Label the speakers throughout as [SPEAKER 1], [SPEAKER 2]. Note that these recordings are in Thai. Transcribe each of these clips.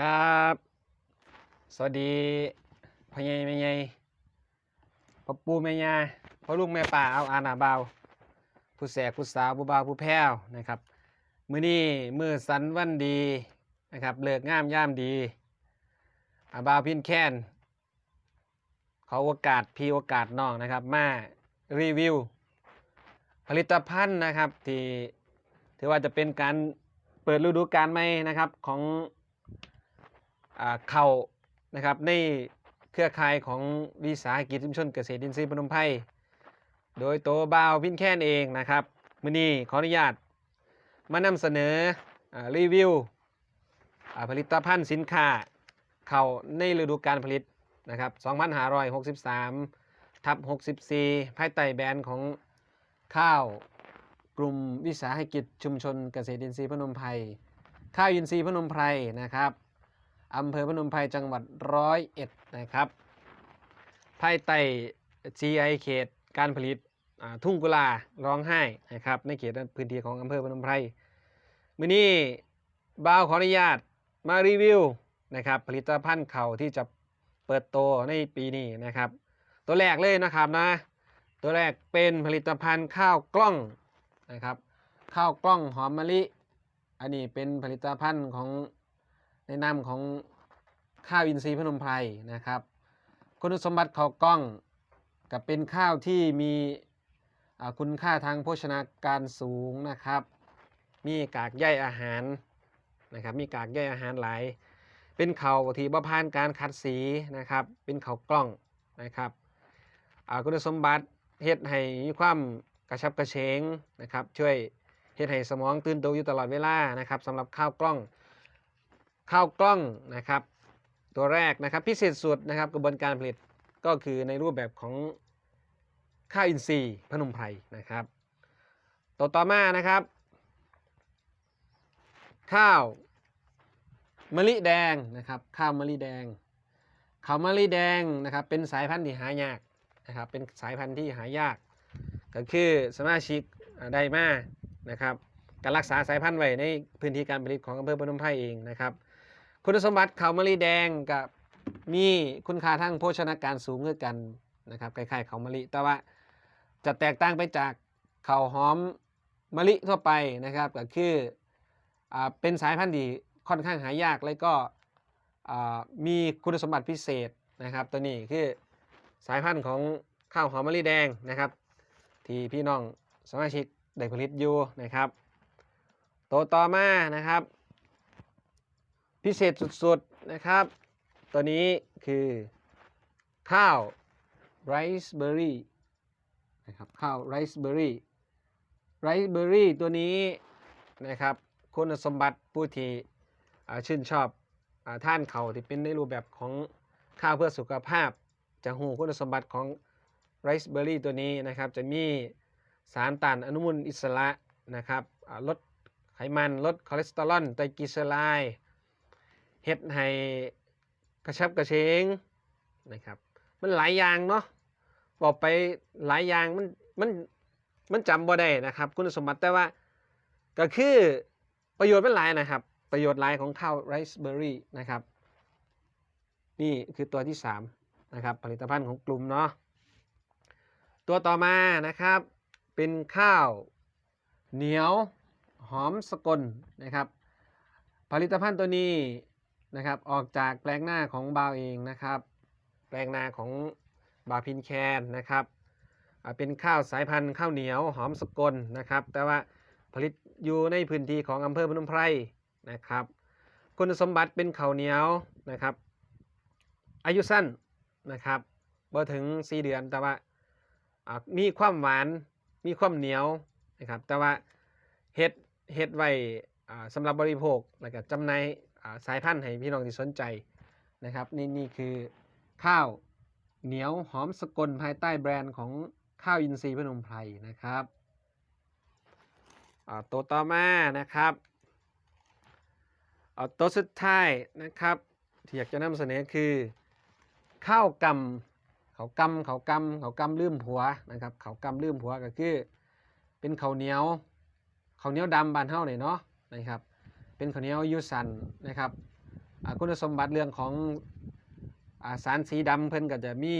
[SPEAKER 1] ครับ สวัสดีพ่อใหญ่แม่ใหญ่พ่อปู่แม่ย่าพ่อลุงแม่ป่าเอาอาหนาบาวผู้แสกผู้สาวผู้บ่าวผู้แพ้วนะครับ มื้อนี้มื้อสันวันดีนะครับเลิกงามย่ามดีอาบาวพินแค้นขอโอกาสพี่โอกาสน้องนะครับ มารีวิว ผลิตภัณฑ์นะครับที่ถือว่าจะเป็นการเปิดฤดูกาลใหม่นะครับของ เข่าวนะครับในเครือข่ายของวิสาหกิจชุมชนเกษตรอินทรีย์พนมไพรโดยโตวบาวพินแค้นเองนะครับมื้อนี้ขออนุญาตมานำเสนออรีวิวผลิตภัณฑ์สินค้าเข่าวในฤดูกาลผลิตนะครับ2563ทับ64 ภายใต้แบรนด์ของข้าวกลุ่มวิสาหกิจชุมชนเกษตรอินทรีย์พนมไพรข้าวอินทรีย์พนมไพรนะครับ อำเภอพนมไพรจังหวัดร้อยเอ็ดนะครับ ภายใต้ GI เขตการผลิตทุ่งกุลาร้องไห้นะครับในเขตพื้นที่ของอำเภอพนมไพรมือนี้บ่าวขออนุญาตมารีวิวนะครับผลิตภัณฑ์เข่าวที่จะเปิดตัวในปีนี้นะครับ ตัวแรกเลยนะครับนะตัวแรกเป็นผลิตภัณฑ์ข้าวกล้องนะครับข้าวกล้องหอมมะลิ อันนี้เป็นผลิตภัณฑ์ของ ในนามของข้าวอินทรีย์พนมไพรนะครับ คุณสมบัติข้ากล้องกับเป็นข้าวที่มีคุณค่าทางโภชนาการสูงนะครับ มีกากใยอาหารนะครับ มีกากใยอาหารหลาย เป็นเขาที่บ่ผ่านการคัดสีนะครับ เป็นเขากล้องนะครับคุณสมบัติเฮ็ดให้มีความกระชับกระเฉงนะครับ ช่วยเฮ็ดให้สมองตื่นตัวอยู่ตลอดเวลานะครับสำหรับข้าวกล้อง ข้าวกล้องนะครับ ตัวแรกนะครับพิเศษสุดนะครับกระบวนการผลิตก็คือในรูปแบบของข้าวอินทรีย์พนมไพรนะครับ ตัวต่อมานะครับ ข้าวมะลิแดงนะครับข้าวมะลิแดงข้าวมะลิแดงนะครับเป็นสายพันธุ์ที่หายากนะครับเป็นสายพันธุ์ที่หายาก ก็คือสมาชิกได้มานะครับการรักษาสายพันธุ์ไว้ในพื้นที่การผลิตของอำเภอพนมไพรเองนะครับ คุณสมบัติขาวมะลิแดงกับมีคุณค่าทางโภชนาการสูงเือกันนะครับคล้ายๆขาวมะลิ แต่ว่าจะแตกต่างไปจากข้าวหอมมะลิทั่วไปนะครับ ก็คืออเป็นสายพันธุ์ที่ค่อนข้างหายากแล้วก็มีคุณสมบัติพิเศษนะครับ ตัวนี้คือสายพันธุ์ของข้าวหอมมะลิแดงนะครับ ที่พี่น้องสมาชิกได้ผลิตอยู่นะครับ ตัวต่อมานะครับ พิเศษสุดๆนะครับ ตัวนี้คือข้าวไรซ์เบอร์รี่นะครับข้าวไรซ์เบอร์รี่ไรซ์เบอร์รี่ตัวนี้นะครับคุณสมบัติผู้ที่ชื่นชอบอท่านเขาที่เป็นในรูปแบบของข้าวเพื่อสุขภาพ จะหูคุณสมบัติของไรซ์เบอร์รี่ตัวนี้นะครับ จะมีสารต้านอนุมูลอิสระนะครับลดไขมันลดคอเลสเตอรอลไตรกลีเซอไรด์ เฮ็ดให้กระชับกระเฉงนะครับ มันหลายอย่างเนาะบอกไปหลายอย่างมันมันมันจำบ่ได้นะครับ คุณสมบัติแต่ว่าก็คือประโยชน์มันหลายนะครับ ประโยชน์หลายของข้าวไรซ์เบอร์รี่นะครับ นี่คือตัวที่3นะครับผลิตภัณฑ์ของกลุ่มเนาะตัวต่อมานะครับเป็นข้าวเหนียวหอมสกลนะครับ ผลิตภัณฑ์ตัวนี้ นะครับ ออกจากแปลงหน้าของบาวเองนะครับ แปลงนาของบาวพินแคนนะครับเป็นข้าวสายพันธุ์ข้าวเหนียวหอมสกลนะครับ แต่ว่าผลิตอยู่ในพื้นที่ของอำเภอพนมไพรนะครับ คุณสมบัติเป็นข้าวเหนียวนะครับ อายุสั้นนะครับบ่ถึง 4 เดือนแต่ว่ามีความหวานมีความเหนียวนะครับ แต่ว่าเฮ็ดเฮ็ดไว้สำหรับบริโภคแล้วก็จำหน่าย สายพันธุ์ให้พี่น้องที่สนใจนะครับนี่นี่คือข้าวเหนียวหอมสกลภายใต้แบรนด์ของข้าวอินทรีย์พนมไพรนะครับตัวต่อมานะครับเอาตัวสุดท้ายนะครับที่อยากจะนำเสนอคือข้าวกำเขากำเขากำเขากำลืมผัวนะครับเขากำลืมผัวก็คือเป็นข้าวเหนียวข้าวเหนียวดำบานเฮาเนี่ยเนาะนะครับ เป็นข้าวเหนียวยูสันนะครับคุณสมบัติเรื่องของอสารสีดำเพิ่นก็จะมี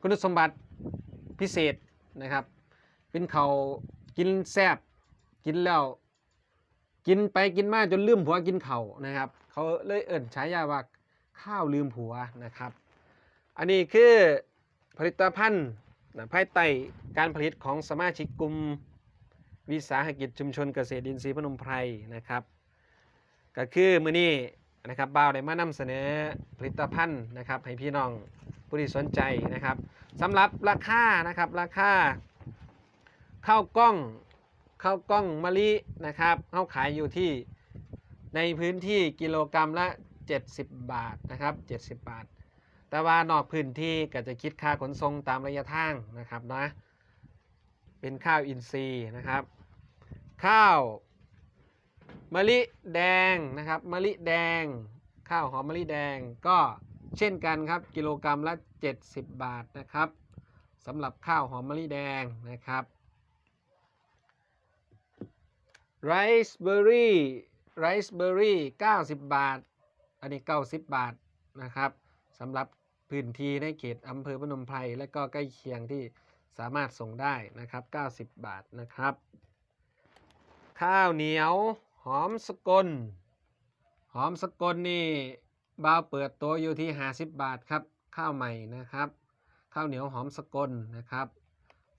[SPEAKER 1] คุณสมบัติพิเศษนะครับ เป็นเขากินแซบกินแล้วกินไปกินมาจนลืมผัวกินเขานะครับ เขาเลยเอิ่นฉายาว่าข้าวลืมผัวนะครับ อันนี้คือผลิตภัณฑ์ภายใต้การผลิตของสมาชิกกลุ่มวิสาหกิจชุมชนเกษตรอินทรีย์พนมไพรนะครับ ก็คือมือนี้นะครับบ่าวได้มานำเสนอผลิตภัณฑ์นะครับให้พี่น้องผู้ที่สนใจนะครับสำหรับราคานะครับราคาข้าวกล้องข้าวกล้องมะลินะครับเขาขายอยู่ที่ในพื้นที่กิโลกรรัมละ 70 บาทนะครับ70 บาท แต่ว่านอกพื้นที่ก็จะคิดค่าขนส่งตามระยะทางนะครับนะเป็นข้าวอินทรีย์นะครับ ข้าว มะลิแดงนะครับมะลิแดง ข้าวหอมมะลิแดงก็เช่นกันครับกิโลกรรัมละ 70 บาทนะครับสำหรับข้าวหอมมะลิแดงนะครับไรซ์เบอร์รี่ไรซ์เบอร์รี่90 บาท อันนี้ 90 บาทนะครับสำหรับพื้นที่ในเขตอำเภอพนมไพรและก็ใกล้เคียงที่สามารถส่งได้นะครับ 90 บาทนะครับ ข้าวเหนียว หอมสกล หอมสกลนี่บาวเปิดตัวอยู่ที่ 50 บาทครับ ข้าวใหม่นะครับ ข้าวเหนียวหอมสกลนะครับ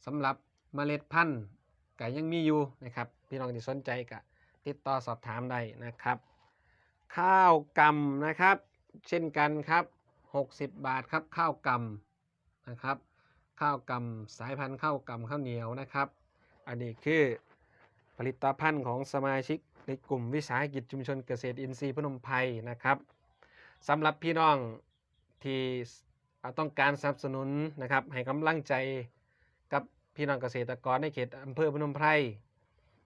[SPEAKER 1] สำหรับเมล็ดพันธุ์ก็ยังมีอยู่นะครับ พี่น้องที่สนใจก็ติดต่อสอบถามได้นะครับ ข้าวกำนะครับ เช่นกันครับ 60 บาทครับข้าวกำนะครับ ข้าวกำสายพันธุ์ข้าวกำข้าวเหนียวนะครับ อันนี้คือผลิตภัณฑ์ของสมาชิก ในกลุ่มวิสาหกิจชุมชนเกษตรอินทรีย์พนมไพรนะครับสำหรับพี่น้องที่ต้องการสนับสนุนนะครับให้กำลังใจกับพี่น้องเกษตรกรในเขตอำเภอพนมไพร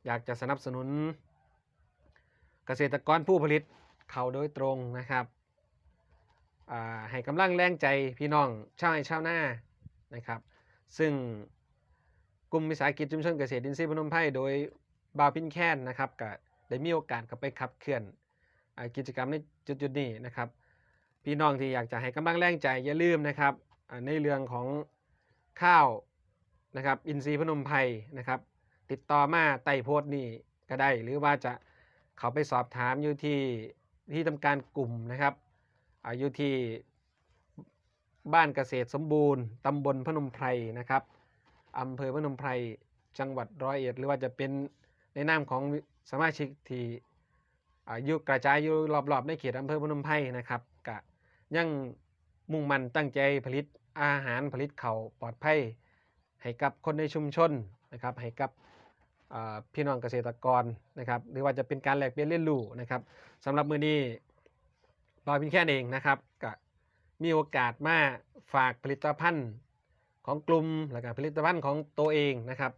[SPEAKER 1] อยากจะสนับสนุน เกษตรกรผู้ผลิตเขาโดยตรงนะครับให้กำลังแรงใจพี่น้องชาวไร่ชาวนานะครับ ซึ่งกลุ่มวิสาหกิจชุมชนเกษตรอินทรีย์พนมไพรโดยบาวพินแค้นนะครับก็ ได้มีโอกาสเข้าไปขับเคลื่อนอกิจกรรมในจุดๆนี้นะครับ พี่น้องที่อยากจะให้กำลังแรงใจอย่าลืมนะครับในเรื่องของข้าวนะครับอินทรีย์พนมไพรนะครับ ติดต่อมาใต้โพสต์นี่ก็ได้ หรือว่าจะเขาไปสอบถามอยู่ที่ที่ทำการกลุ่มนะครับอาอยู่ที่บ้านเกษตรสมบูรณ์ตำบลพนมไพรนะครับอำเภอพนมไพรจังหวัดร้อยเอ็ด หรือว่าจะเป็น ในนามของสมาชิกที่อาอยุกระจายอยู่รอบๆในเขตอำเภอพนมไพรนะครับกะยังมุ่งมั่นตั้งใจผลิตอาหารผลิตเขาปลอดภัยให้กับคนในชุมชนนะครับให้กับพี่น้องเกษตรกรนะครับหรือว่าจะเป็นการแลกเปลี่ยนเรียนรู้นะครับสำหรับมือนี้บอยพินแค่เองนะครับก็มีโอกาสมาฝากผลิตภัณฑ์ของกลุ่มแล้วก็ผลิตภัณฑ์ของตัวเองนะครับ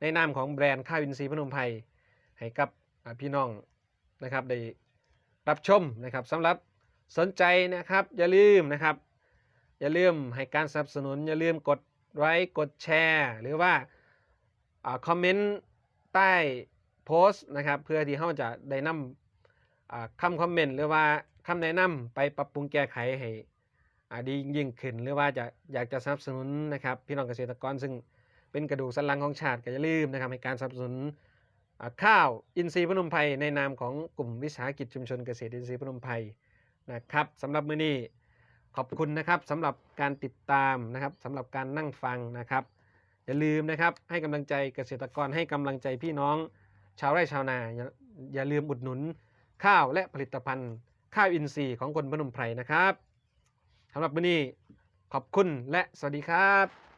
[SPEAKER 1] ในนามของแบรนด์ข้าวอินทรีย์พนมไพรให้กับพี่น้องนะครับได้รับชมนะครับสำหรับสนใจนะครับอย่าลืมนะครับ อย่าลืมให้การสนับสนุน อย่าลืมกดไลค์กดแชร์ หรือว่าอคอมเมนต์ใต้โพสต์นะครับเพื่อที่เขาจะได้นำคำคอมเมนต์หรือว่าคำแนะนำไปปรับปรุงแก้ไขให้ดียิ่งขึ้น หรือว่าจะอยากจะสนับสนุนนะครับพี่น้องเกษตรกรซึ่ง เป็นกระดูกสันหลังของชาติก็อย่าลืมนะครับให้การสนับสนุนข้าวอินทรีย์พนมไพรในนามของกลุ่มวิสาหกิจชุมชนเกษตรอินทรีย์พนมไพรนะครับสำหรับมื้อนี้ขอบคุณนะครับสำหรับการติดตามนะครับสำหรับการนั่งฟังนะครับ อย่าลืมนะครับให้กำลังใจเกษตรกรให้กำลังใจพี่น้อง ชาวไร่ชาวนาอย่าอย่าลืมอุดหนุนข้าวและผลิตภัณฑ์ ข้าวอินทรีย์ของคนพนมไพรนะครับสำหรับวันนี้ขอบคุณและสวัสดีครับ